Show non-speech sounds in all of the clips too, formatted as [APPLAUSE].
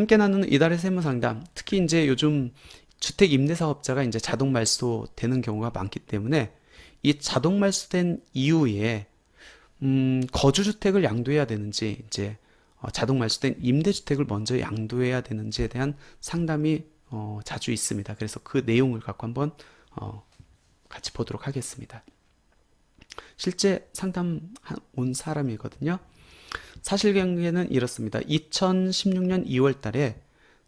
함께 나누는 이달의 세무 상담. 특히 이제 요즘 주택 임대 사업자가 이제 자동 말소 되는 경우가 많기 때문에 이 자동 말소된 이후에 음, 거주 주택을 양도해야 되는지 이제 어, 자동 말소된 임대 주택을 먼저 양도해야 되는지에 대한 상담이 어, 자주 있습니다. 그래서 그 내용을 갖고 한번 어, 같이 보도록 하겠습니다. 실제 상담 온 사람이거든요. 사실관계는 이렇습니다. 2016년 2월 달에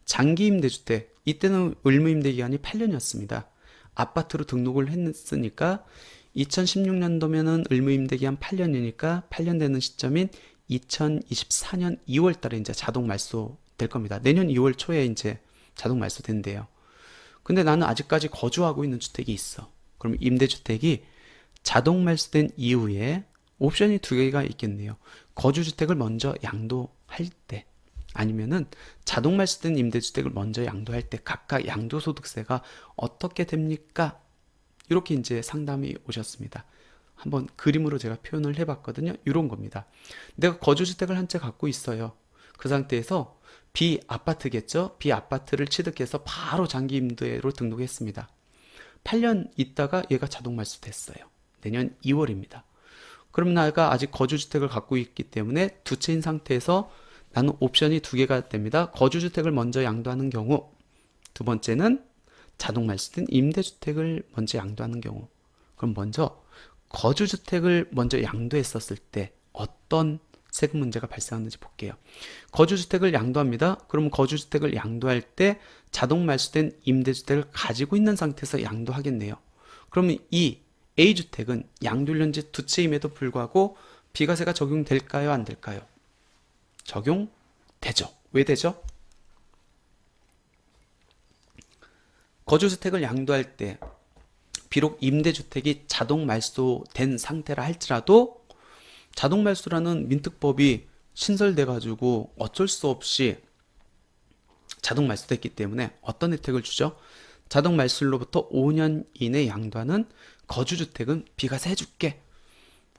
장기 임대주택, 이때는 의무 임대 기간이 8년이었습니다. 아파트로 등록을 했으니까 2016년도면은 의무 임대 기간 8년이니까 8년 되는 시점인 2024년 2월 달에 이제 자동 말소 될 겁니다. 내년 2월 초에 이제 자동 말소 된대요. 근데 나는 아직까지 거주하고 있는 주택이 있어. 그럼 임대주택이 자동 말소된 이후에 옵션이 두 개가 있겠네요. 거주주택을 먼저 양도할 때 아니면은 자동 말소된 임대주택을 먼저 양도할 때 각각 양도소득세가 어떻게 됩니까? 이렇게 이제 상담이 오셨습니다. 한번 그림으로 제가 표현을 해봤거든요. 이런 겁니다. 내가 거주주택을 한 채 갖고 있어요. 그 상태에서 비아파트겠죠? 비아파트를 취득해서 바로 장기 임대로 등록했습니다. 8년 있다가 얘가 자동 말소됐어요. 내년 2월입니다. 그럼 내가 아직 거주주택을 갖고 있기 때문에 두 채인 상태에서 나는 옵션이 두 개가 됩니다. 거주주택을 먼저 양도하는 경우, 두 번째는 자동 말소된 임대주택을 먼저 양도하는 경우. 그럼 먼저 거주주택을 먼저 양도했었을 때 어떤 세금 문제가 발생하는지 볼게요. 거주주택을 양도합니다. 그럼 거주주택을 양도할 때 자동 말소된 임대주택을 가지고 있는 상태에서 양도하겠네요. 그러면 이 A주택은 양도일련제 두 채임에도 불구하고 비과세가 적용될까요? 안 될까요? 적용되죠. 왜 되죠? 거주주택을 양도할 때 비록 임대주택이 자동 말소된 상태라 할지라도 자동 말소라는 민특법이 신설돼 가지고 어쩔 수 없이 자동 말소됐기 때문에 어떤 혜택을 주죠? 자동 말소로부터 5년 이내 양도하는 거주주택은 비과세 해줄게.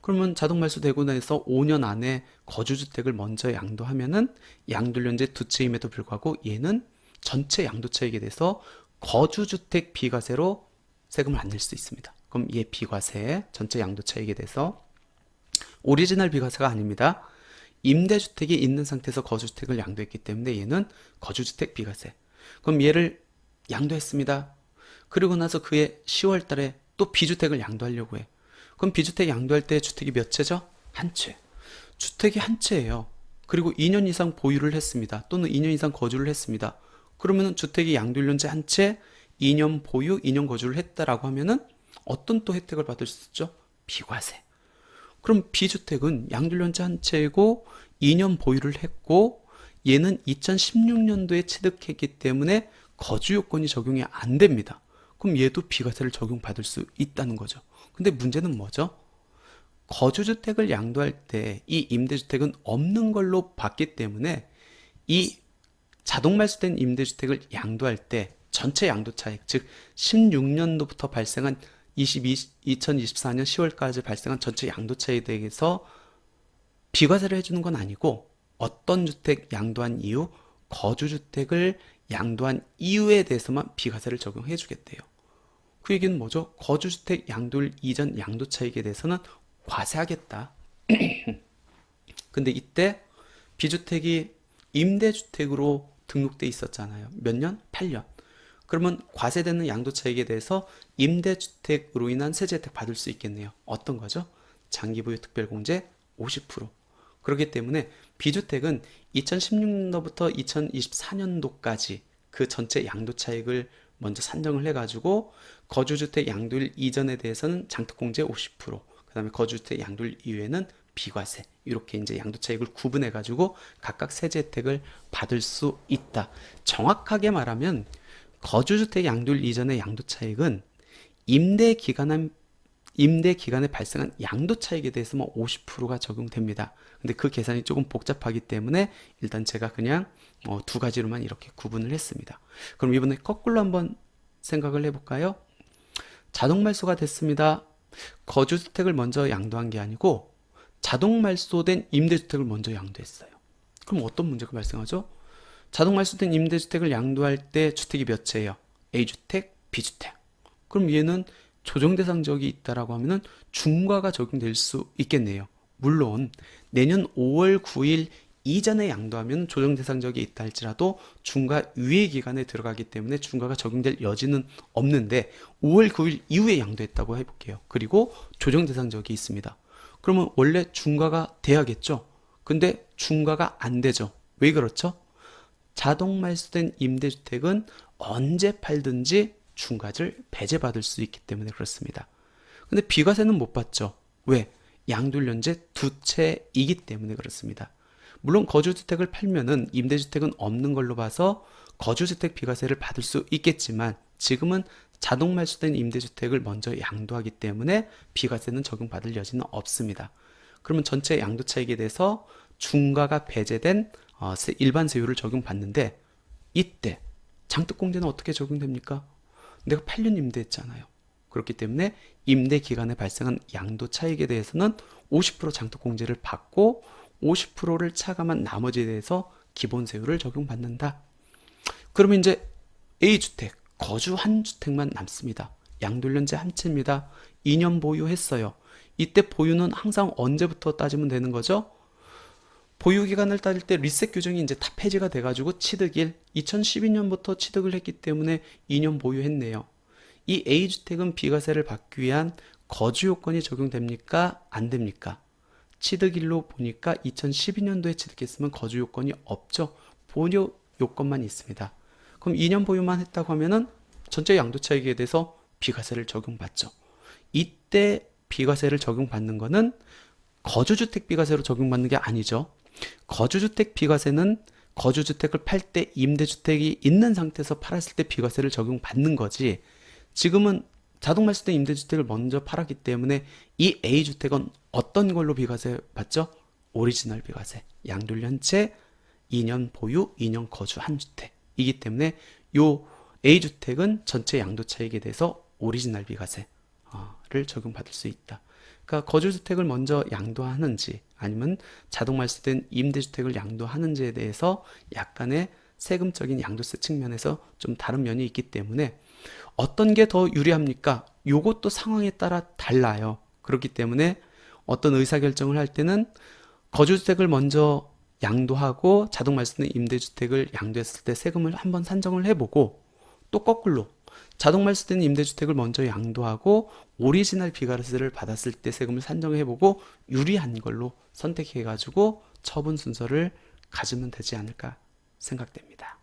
그러면 자동 말소되고 나서 5년 안에 거주주택을 먼저 양도하면은 양도련제 두 채임에도 불구하고 얘는 전체 양도차익에 대해서 거주주택 비과세로 세금을 안 낼 수 있습니다. 그럼 얘 비과세 전체 양도차익에 대해서 오리지널 비과세가 아닙니다. 임대주택이 있는 상태에서 거주주택을 양도했기 때문에 얘는 거주주택 비과세. 그럼 얘를 양도했습니다. 그리고 나서 그해 10월 달에 또 비주택을 양도하려고 해. 그럼 비주택 양도할 때 주택이 몇 채죠? 한 채. 주택이 한 채예요. 그리고 2년 이상 보유를 했습니다. 또는 2년 이상 거주를 했습니다. 그러면 주택이 양도일련제 한 채, 2년 보유, 2년 거주를 했다라고 하면은 어떤 또 혜택을 받을 수 있죠? 비과세. 그럼 비주택은 양도일련제 한 채이고 2년 보유를 했고 얘는 2016년도에 취득했기 때문에 거주 요건이 적용이 안 됩니다. 그럼 얘도 비과세를 적용받을 수 있다는 거죠. 근데 문제는 뭐죠? 거주주택을 양도할 때 이 임대주택은 없는 걸로 봤기 때문에 이 자동 말소된 임대주택을 양도할 때 전체 양도 차익, 즉 16년도부터 발생한 22, 2024년 10월까지 발생한 전체 양도 차익에 대해서 비과세를 해주는 건 아니고 어떤 주택 양도한 이후 거주주택을 양도한 이유에 대해서만 비과세를 적용해 주겠대요. 그 얘기는 뭐죠? 거주주택 양도일 이전 양도 차익에 대해서는 과세하겠다. [CLEARS THROAT] 근데 이때 비주택이 임대주택으로 등록돼 있었잖아요. 몇 년? 8년. 그러면 과세되는 양도 차익에 대해서 임대주택으로 인한 세제 혜택 받을 수 있겠네요. 어떤 거죠? 장기보유 특별공제 50%. 그렇기 때문에 비주택은 2016년도부터 2024년도까지 그 전체 양도 차익을 먼저 산정을 해가지고 거주주택 양도일 이전에 대해서는 장특공제 50%, 그 다음에 거주주택 양도일 이후에는 비과세 이렇게 이제 양도 차익을 구분해 가지고 각각 세제 혜택을 받을 수 있다. 정확하게 말하면 거주주택 양도일 이전의 양도 차익은 임대 기간한 임대 기간에 발생한 양도 차익에 대해서만 50%가 적용됩니다. 근데 그 계산이 조금 복잡하기 때문에 일단 제가 그냥 어, 두 가지로만 이렇게 구분을 했습니다. 그럼 이번에 거꾸로 한번 생각을 해볼까요? 자동 말소가 됐습니다. 거주주택을 먼저 양도한 게 아니고 자동 말소된 임대주택을 먼저 양도했어요. 그럼 어떤 문제가 발생하죠? 자동 말소된 임대주택을 양도할 때 주택이 몇 채예요? A주택, B주택. 그럼 얘는 조정 대상 지역이 있다라고 하면은 중과가 적용될 수 있겠네요. 물론 내년 5월 9일 이전에 양도하면 조정 대상 지역이 있다 할지라도 중과 유예 기간에 들어가기 때문에 중과가 적용될 여지는 없는데 5월 9일 이후에 양도했다고 해볼게요. 그리고 조정 대상 지역이 있습니다. 그러면 원래 중과가 돼야겠죠. 근데 중과가 안 되죠. 왜 그렇죠? 자동 말소된 임대주택은 언제 팔든지 중과를 배제받을 수 있기 때문에 그렇습니다. 근데 비과세는 못 받죠. 왜? 현재 두 채이기 때문에 그렇습니다. 물론 거주주택을 팔면은 임대주택은 없는 걸로 봐서 거주주택 비과세를 받을 수 있겠지만 지금은 자동 말소된 임대주택을 먼저 양도하기 때문에 비과세는 적용받을 여지는 없습니다. 그러면 전체 양도 차익에 대해서 중과가 배제된 어, 세- 일반 세율을 적용받는데 이때 장특공제는 어떻게 적용됩니까? 내가 8년 임대했잖아요. 그렇기 때문에 임대 기간에 발생한 양도 차익에 대해서는 50% 장특공제를 받고 50%를 차감한 나머지에 대해서 기본 세율을 적용받는다. 그러면 이제 A주택, 거주 한 주택만 남습니다. 양돌련제 한 채입니다. 2년 보유했어요. 이때 보유는 항상 언제부터 따지면 되는 거죠? 보유 기간을 따질 때 리셋 규정이 이제 다 폐지가 돼가지고 취득일 2012년부터 취득을 했기 때문에 2년 보유했네요. 이 A주택은 비과세를 받기 위한 거주 요건이 적용됩니까? 안 됩니까? 취득일로 보니까 2012년도에 취득했으면 거주 요건이 없죠. 보유 요건만 있습니다. 그럼 2년 보유만 했다고 하면은 전체 양도 차익에 대해서 비과세를 적용받죠. 이때 비과세를 적용받는 거는 거주주택 비과세로 적용받는 게 아니죠. 거주주택 비과세는 거주주택을 팔 때 임대주택이 있는 상태에서 팔았을 때 비과세를 적용받는 거지. 지금은 자동 말소된 임대주택을 먼저 팔았기 때문에 이 A주택은 어떤 걸로 비과세 받죠? 오리지널 비과세. 양돌연체 2년 보유, 2년 거주 한 주택이기 때문에 요 A주택은 전체 양도 차익에 대해서 오리지널 비과세를 적용받을 수 있다. 그러니까 거주주택을 먼저 양도하는지 아니면 자동 말소된 임대주택을 양도하는지에 대해서 약간의 세금적인 양도세 측면에서 좀 다른 면이 있기 때문에 어떤 게 더 유리합니까? 요것도 상황에 따라 달라요. 그렇기 때문에 어떤 의사결정을 할 때는 거주주택을 먼저 양도하고 자동 말소된 임대주택을 양도했을 때 세금을 한번 산정을 해보고 또 거꾸로 자동 말소된 임대주택을 먼저 양도하고 오리지널 비과세를 받았을 때 세금을 산정해보고 유리한 걸로 선택해가지고 처분 순서를 가지면 되지 않을까 생각됩니다.